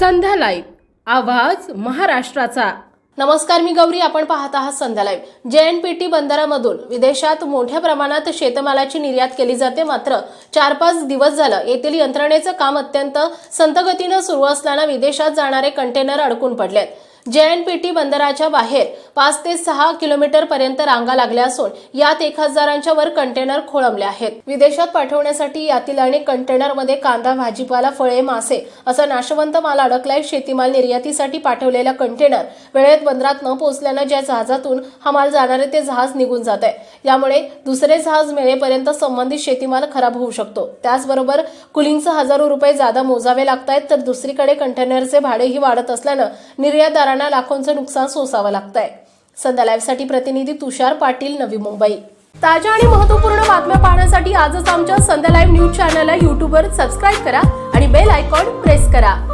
संध्या live. आवाज महाराष्ट्राचा. नमस्कार मी गौरी. आपण पाहत आहात Sandhya live. J N P T बंदरामधून विदेशात मोठ्या प्रमाणात शेतमालाची निर्यात केली जाते मात्र चार पाच दिवस झालं येथील यंत्रणेचं काम अत्यंत संथगतीनं सुरू असल्यानं विदेशात जाणारे कंटेनर अडकून पडलेत. जे एन पी टी बंदराच्या बाहेर पाच ते सहा किलोमीटर पर्यंत रांगा लागल्या असून यात एक हजारांच्या वर कंटेनर खोळंबले आहेत. विदेशात पाठवण्यासाठी यातील अनेक कंटेनरमध्ये कांदा भाजीपाला फळे मासे असा नाशवंत माल अडकलाय. शेतीमाल निर्यातीसाठी पाठवलेला कंटेनर वेळेत बंदरात न पोहोचल्यानं ज्या जहाजातून हा माल जाणारे ते जहाज निघून जात आहे. यामुळे दुसरे जहाज मिळेपर्यंत संबंधित शेतीमाल खराब होऊ शकतो. त्याचबरोबर कुलिंगचं हजारो रुपये जादा मोजावे लागत आहेत तर दुसरीकडे कंटेनरचे भाडेही वाढत असल्यानं निर्यातदारांना लाखोंचं नुकसान सोसावं लागतंय. संध्या लाईव्हसाठी प्रतिनिधी तुषार पाटील नवी मुंबई. ताज्या आणि महत्त्वपूर्ण बातम्या पाहण्यासाठी आजच आमच्या संध्या लाईव्ह न्यूज चॅनलला युट्यूबवर सबस्क्राईब करा आणि बेल आयकॉन प्रेस करा.